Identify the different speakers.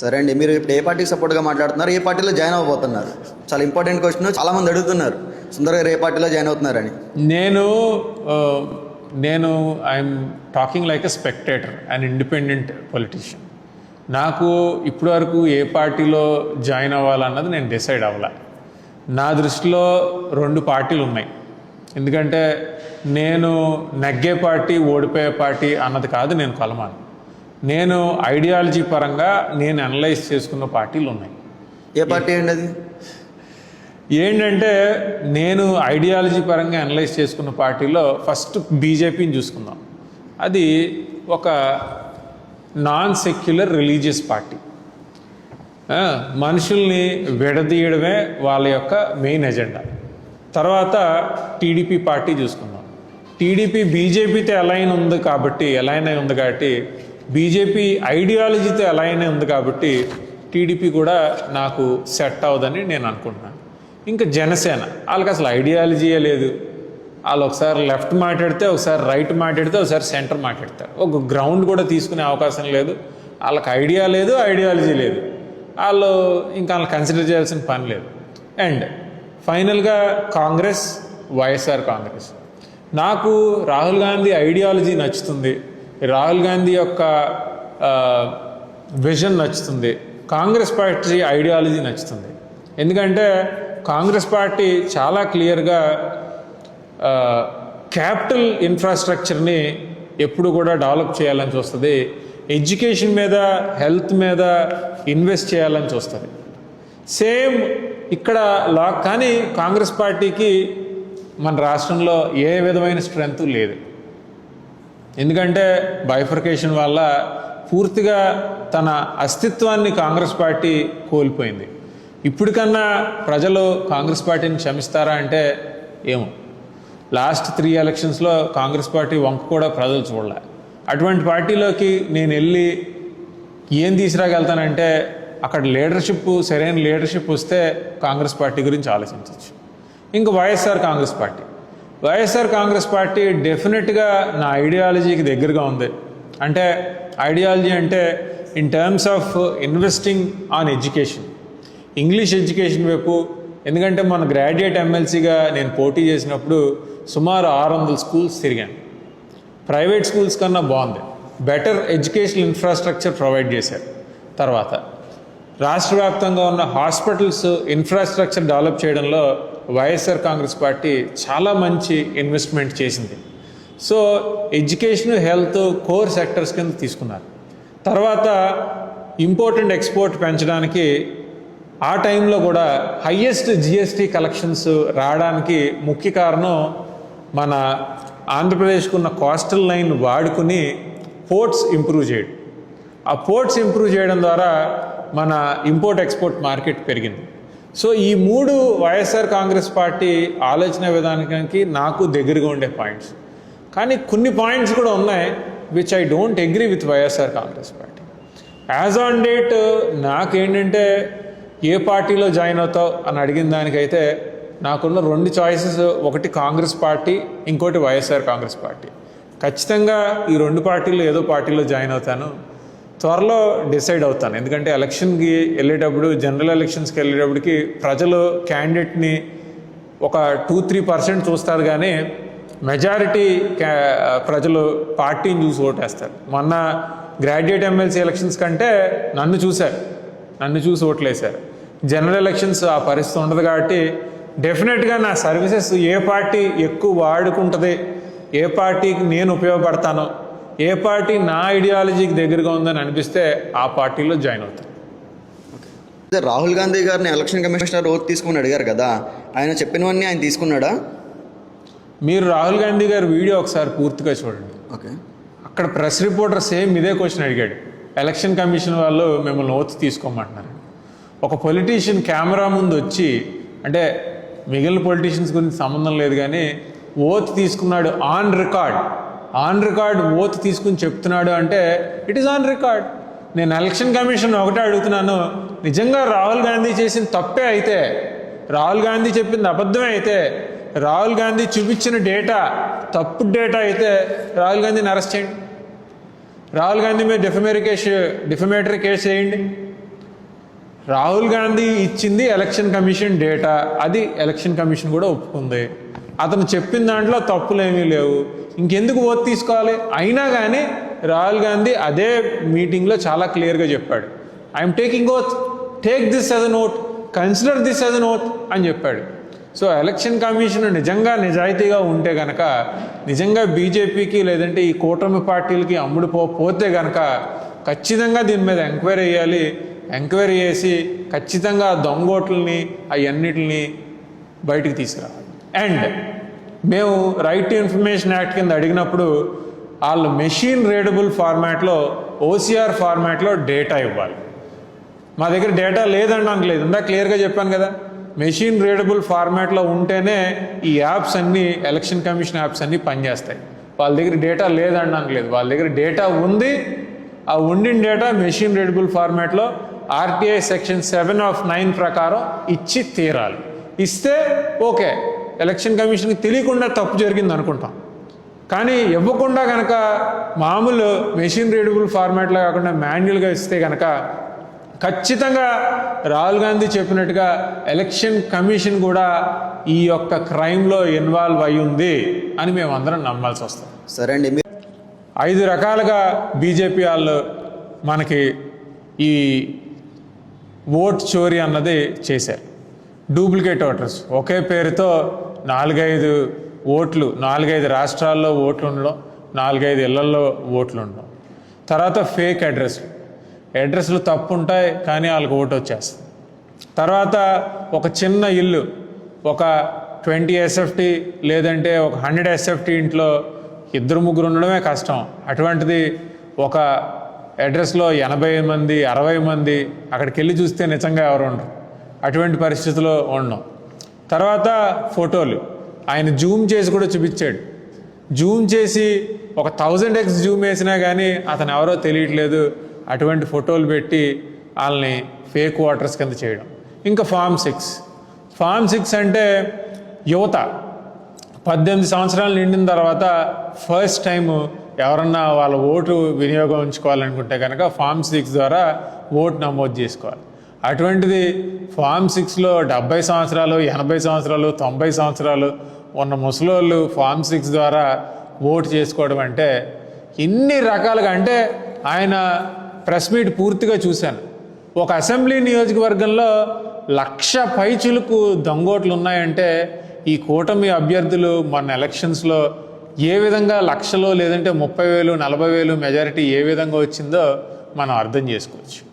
Speaker 1: సరే అండి మీరు ఇప్పుడు ఏ పార్టీకి సపోర్ట్గా మాట్లాడుతున్నారు? ఏ పార్టీలో జాయిన్ అవ్వబోతున్నారు? చాలా ఇంపార్టెంట్ క్వశ్చన్. చాలా మంది అడుగుతున్నారు. సుందర్ గారు ఏ పార్టీలో జాయిన్ అవుతున్నారని?
Speaker 2: నేను నేను I'm talking like a spectator and independent politician నాకు ఇప్పటి వరకు ఏ పార్టీలో జాయిన్ అవ్వాలన్నది నేను డిసైడ్ అవ్వాల. నా దృష్టిలో రెండు పార్టీలు ఉన్నాయి. ఎందుకంటే నేను నెగ్గే పార్టీ ఓడిపోయే పార్టీ అన్నది కాదు నేను కొలమాను. నేను ఐడియాలజీ పరంగా నేను అనలైజ్ చేసుకున్న పార్టీలు ఉన్నాయి.
Speaker 1: ఏ పార్టీ అండి అది?
Speaker 2: ఏంటంటే నేను ఐడియాలజీ పరంగా అనలైజ్ చేసుకున్న పార్టీలో ఫస్ట్ బీజేపీని చూసుకుందాం. అది ఒక నాన్ సెక్యులర్ రిలీజియస్ పార్టీ మనుషుల్ని విడదీయడమే వాళ్ళ యొక్క మెయిన్ ఎజెండా తర్వాత టీడీపీ పార్టీ చూసుకుందాం. టీడీపీ బీజేపీతో అలైన్ ఉంది కాబట్టి అలైన్ అయి ఉంది కాబట్టి బీజేపీ ఐడియాలజీతో అలైన్ ఉంది కాబట్టి టీడీపీ కూడా నాకు సెట్ అవ్వదని నేను అనుకుంటున్నాను. ఇంకా జనసేన వాళ్ళకి అసలు ఐడియాలజీయే లేదు. వాళ్ళు ఒకసారి లెఫ్ట్ మాట్లాడితే ఒకసారి రైట్ మాట్లాడితే ఒకసారి సెంటర్ మాట్లాడతారు. ఒక గ్రౌండ్ కూడా తీసుకునే అవకాశం లేదు. వాళ్ళకి ఐడియా లేదు ఐడియాలజీ లేదు. వాళ్ళు ఇంకా వాళ్ళు కన్సిడర్ చేయాల్సిన పని లేదు. అండ్ ఫైనల్గా కాంగ్రెస్ వైఎస్ఆర్ కాంగ్రెస్. నాకు రాహుల్ గాంధీ ఐడియాలజీ నచ్చుతుంది. రాహుల్ గాంధీ యొక్క విజన్ నచ్చుతుంది. కాంగ్రెస్ పార్టీ ఐడియాలజీ నచ్చుతుంది. ఎందుకంటే కాంగ్రెస్ పార్టీ చాలా క్లియర్గా క్యాపిటల్ ఇన్ఫ్రాస్ట్రక్చర్ని ఎప్పుడు కూడా డెవలప్ చేయాలని చూస్తుంది. ఎడ్యుకేషన్ మీద హెల్త్ మీద ఇన్వెస్ట్ చేయాలని చూస్తుంది. సేమ్ ఇక్కడ లా కానీ కాంగ్రెస్ పార్టీకి మన రాష్ట్రంలో ఏ విధమైన స్ట్రెంగ్త్ లేదు. ఎందుకంటే బైఫర్కేషన్ వల్ల పూర్తిగా తన అస్తిత్వాన్ని కాంగ్రెస్ పార్టీ కోల్పోయింది. ఇప్పటికన్నా ప్రజలు కాంగ్రెస్ పార్టీని క్షమిస్తారా అంటే ఏమో. లాస్ట్ త్రీ ఎలక్షన్స్లో కాంగ్రెస్ పార్టీ వంక కూడా ప్రజలు చూడలే. అటువంటి పార్టీలోకి నేను వెళ్ళి ఏం తీసుకురాగలుగుతానంటే అక్కడ లీడర్షిప్ సరైన లీడర్షిప్ వస్తే కాంగ్రెస్ పార్టీ గురించి ఆలోచించవచ్చు ఇంకా YSR Congress party. YSR Congress party డెఫినెట్గా నా ఐడియాలజీకి దగ్గరగా ఉంది. అంటే ఐడియాలజీ అంటే in terms of investing on education English education వైపు ఎందుకంటే మన గ్రాడ్యుయేట్ ఎమ్మెల్సీగా నేను పోటీ చేసినప్పుడు సుమారు ఆరు వందల స్కూల్స్ తిరిగాను. ప్రైవేట్ స్కూల్స్ కన్నా బాగుంది. బెటర్ ఎడ్యుకేషనల్ ఇన్ఫ్రాస్ట్రక్చర్ ప్రొవైడ్ చేశారు. తర్వాత రాష్ట్ర వ్యాప్తంగా ఉన్న హాస్పిటల్స్ ఇన్ఫ్రాస్ట్రక్చర్ డెవలప్ చేయడంలో వైఎస్ఆర్ కాంగ్రెస్ పార్టీ చాలా మంచి ఇన్వెస్ట్మెంట్ చేసింది. So education health core sectors కింద తీసుకున్నారు. తర్వాత ఇంపోర్ట్ అండ్ ఎక్స్పోర్ట్ పెంచడానికి ఆ టైంలో కూడా హయ్యెస్ట్ జిఎస్టీ కలెక్షన్స్ రావడానికి ముఖ్య కారణం మన ఆంధ్రప్రదేశ్కు ఉన్న కోస్టల్ లైన్ వాడుకుని పోర్ట్స్ ఇంప్రూవ్ చేయడం. ఆ పోర్ట్స్ ఇంప్రూవ్ చేయడం ద్వారా మన ఇంపోర్ట్ ఎక్స్పోర్ట్ మార్కెట్ పెరిగింది. సో ఈ మూడు వైఎస్ఆర్ కాంగ్రెస్ పార్టీ ఆలోచన విధానానికి నాకు దగ్గరగా ఉండే పాయింట్స్ కానీ కొన్ని పాయింట్స్ కూడా ఉన్నాయి which I don't agree with YSR Congress party. As on date నాకేంటంటే ఏ పార్టీలో జాయిన్ అవుతావు అని అడిగిన దానికైతే నాకున్న రెండు చాయిసెస్ ఒకటి కాంగ్రెస్ పార్టీ ఇంకోటి వైఎస్ఆర్ కాంగ్రెస్ పార్టీ. ఖచ్చితంగా ఈ రెండు పార్టీలు ఏదో పార్టీలో జాయిన్ అవుతాను. త్వరలో డిసైడ్ అవుతాను. ఎందుకంటే ఎలక్షన్కి వెళ్ళేటప్పుడు జనరల్ ఎలక్షన్స్కి వెళ్ళేటప్పటికి ప్రజలు క్యాండిడేట్ని ఒక టూ త్రీ పర్సెంట్ చూస్తారు కానీ మెజారిటీ ప్రజలు పార్టీని చూసి ఓటేస్తారు. మొన్న గ్రాడ్యుయేట్ ఎమ్మెల్సీ ఎలక్షన్స్ కంటే నన్ను చూశారు. నన్ను చూసి ఓట్లేశారు. జనరల్ ఎలక్షన్స్ ఆ పరిస్థితి ఉండదు కాబట్టి డెఫినెట్గా నా సర్వీసెస్ ఏ పార్టీ ఎక్కువ వాడుకుంటుంది ఏ పార్టీకి నేను ఉపయోగపడతానో ఏ పార్టీ నా ఐడియాలజీకి దగ్గరగా ఉందని అనిపిస్తే ఆ పార్టీలో జాయిన్ అవుతాను
Speaker 1: రాహుల్ గాంధీ గారిని ఎలక్షన్ కమిషనర్ ఓట్ తీసుకుని అడిగారు కదా ఆయన చెప్పినవన్నీ ఆయన తీసుకున్నాడా?
Speaker 2: మీరు రాహుల్ గాంధీ గారి వీడియో ఒకసారి పూర్తిగా చూడండి.
Speaker 1: ఓకే.
Speaker 2: అక్కడ ప్రెస్ రిపోర్టర్ సేమ్ ఇదే క్వశ్చన్ అడిగాడు. ఎలక్షన్ కమిషన్ వాళ్ళు మిమ్మల్ని ఓత్ తీసుకోమంటున్నారు. ఒక పొలిటీషియన్ కెమెరా ముందు వచ్చి అంటే మిగిలిన పొలిటీషియన్స్ గురించి సంబంధం లేదు కానీ ఓత్ తీసుకున్నాడు on record. On record oath తీసుకుని చెప్తున్నాడు అంటే ఇట్ ఈస్ ఆన్ రికార్డ్ నేను ఎలక్షన్ కమిషన్ ఒకటే అడుగుతున్నాను. నిజంగా రాహుల్ గాంధీ చేసిన తప్పే అయితే రాహుల్ గాంధీ చెప్పింది అబద్ధమే అయితే రాహుల్ గాంధీ చూపించిన డేటా తప్పు డేటా అయితే రాహుల్ గాంధీని అరెస్ట్ చేయండి. రాహుల్ గాంధీ మీద డిఫమేరీ కేసు డిఫమేటరీ కేసు వేయండి. రాహుల్ గాంధీ ఇచ్చింది ఎలక్షన్ కమిషన్ డేటా అది ఎలక్షన్ కమిషన్ కూడా ఒప్పుకుంది. అతను చెప్పిన దాంట్లో తప్పులేమీ లేవు. ఇంకెందుకు ఓత్ తీసుకోవాలి? అయినా కానీ రాహుల్ గాంధీ అదే మీటింగ్లో చాలా క్లియర్గా చెప్పాడు. I'm taking oath. Take this as a note consider this as a note అని చెప్పాడు. సో ఎలక్షన్ కమిషన్ నిజంగా నిజాయితీగా ఉంటే గనక నిజంగా బీజేపీకి లేదంటే ఈ కూటమి పార్టీలకి అమ్ముడుపోతే పోతే గనక ఖచ్చితంగా దీని మీద ఎంక్వైరీ చేయాలి. ఎంక్వైరీ చేసి ఖచ్చితంగా దొంగోట్లని అవన్నిటిని బయటికి తీసుకురావాలి అండ్ మేము రైట్ టు ఇన్ఫర్మేషన్ యాక్ట్ కింద అడిగినప్పుడు వాళ్ళు మెషిన్ రీడబుల్ ఫార్మాట్లో ఓసీఆర్ ఫార్మాట్లో డేటా ఇవ్వాలి. మా దగ్గర డేటా లేదనడానికి లేదు ఇందా క్లియర్గా చెప్పాను కదా. మెషిన్ రీడబుల్ ఫార్మాట్లో ఉంటేనే ఈ యాప్స్ అన్నీ ఎలక్షన్ కమిషన్ యాప్స్ అన్నీ పనిచేస్తాయి. వాళ్ళ దగ్గర డేటా లేదనడానికి లేదు వాళ్ళ దగ్గర డేటా ఉంది. ఆ ఉండిన డేటా మెషిన్ రీడబుల్ ఫార్మాట్లో RTI section seven of nine ప్రకారం ఇచ్చి తీరాలి. ఇస్తే ఓకే. ఎలక్షన్ కమిషన్కి తెలియకుండా తప్పు జరిగింది అనుకుంటాం. కానీ ఇవ్వకుండా కనుక మామూలు మెషిన్ రీడబుల్ ఫార్మాట్లో కాకుండా మాన్యువల్గా ఇస్తే కనుక ఖచ్చితంగా రాహుల్ గాంధీ చెప్పినట్టుగా ఎలక్షన్ కమిషన్ కూడా ఈ యొక్క క్రైమ్లో ఇన్వాల్వ్ అయి ఉంది అని మేము అందరం నమ్మాల్సి వస్తుంది.
Speaker 1: సరే అండి
Speaker 2: ఐదు రకాలుగా బీజేపీ వాళ్ళు మనకి ఈ ఓట్ చోరీ అన్నది చేశారు. డూప్లికేట్ ఓటర్స్ ఒకే పేరుతో నాలుగైదు ఓట్లు నాలుగైదు రాష్ట్రాల్లో ఓట్లు ఉండడం నాలుగైదు ఇళ్ళల్లో ఓట్లు ఉండడం. తర్వాత ఫేక్ అడ్రస్లు. అడ్రస్లు తప్పు ఉంటాయి కానీ వాళ్ళకి ఓటు వచ్చేస్తుంది. తర్వాత ఒక చిన్న ఇల్లు ఒక ట్వంటీ ఎస్ఎఫ్టీ లేదంటే ఒక హండ్రెడ్ ఎస్ఎఫ్టీ ఇంట్లో ఇద్దరు ముగ్గురు ఉండడమే కష్టం. అటువంటిది ఒక అడ్రస్లో ఎనభై మంది అరవై మంది అక్కడికి వెళ్ళి చూస్తే నిజంగా ఎవరు ఉండరు. అటువంటి పరిస్థితిలో ఉండడం. తర్వాత ఫోటోలు. ఆయన జూమ్ చేసి కూడా చూపించాడు. జూమ్ చేసి ఒక థౌజండ్ ఎక్స్ జూమ్ వేసినా కానీ అతను ఎవరో తెలియట్లేదు. అటువంటి ఫోటోలు పెట్టి వాళ్ళని ఫేక్ వాటర్స్ కింద చేయడం. ఇంకా ఫామ్ సిక్స్. ఫామ్ సిక్స్ అంటే యువత. పద్దెనిమిది సంవత్సరాలు నిండిన తర్వాత ఫస్ట్ టైం ఎవరన్నా వాళ్ళ ఓటు వినియోగించుకోవాలనుకుంటే కనుక ఫామ్ సిక్స్ ద్వారా ఓటు నమోదు చేసుకోవాలి. అటువంటిది ఫామ్ సిక్స్లో డెబ్బై సంవత్సరాలు ఎనభై సంవత్సరాలు తొంభై సంవత్సరాలు ఉన్న ముసలోళ్ళు ఫామ్ సిక్స్ ద్వారా ఓటు చేసుకోవడం అంటే ఇన్ని రకాలుగా అంటే ఆయన ప్రెస్ మీట్ పూర్తిగా చూశాను. ఒక అసెంబ్లీ నియోజకవర్గంలో లక్ష పైచులకు దొంగోట్లు ఉన్నాయంటే ఈ కూటమి అభ్యర్థులు మొన్న ఎలక్షన్స్లో ఏ విధంగా లక్షలో లేదంటే ముప్పై వేలు నలభై వేలు మెజారిటీ ఏ విధంగా వచ్చిందో మనం అర్థం చేసుకోవచ్చు.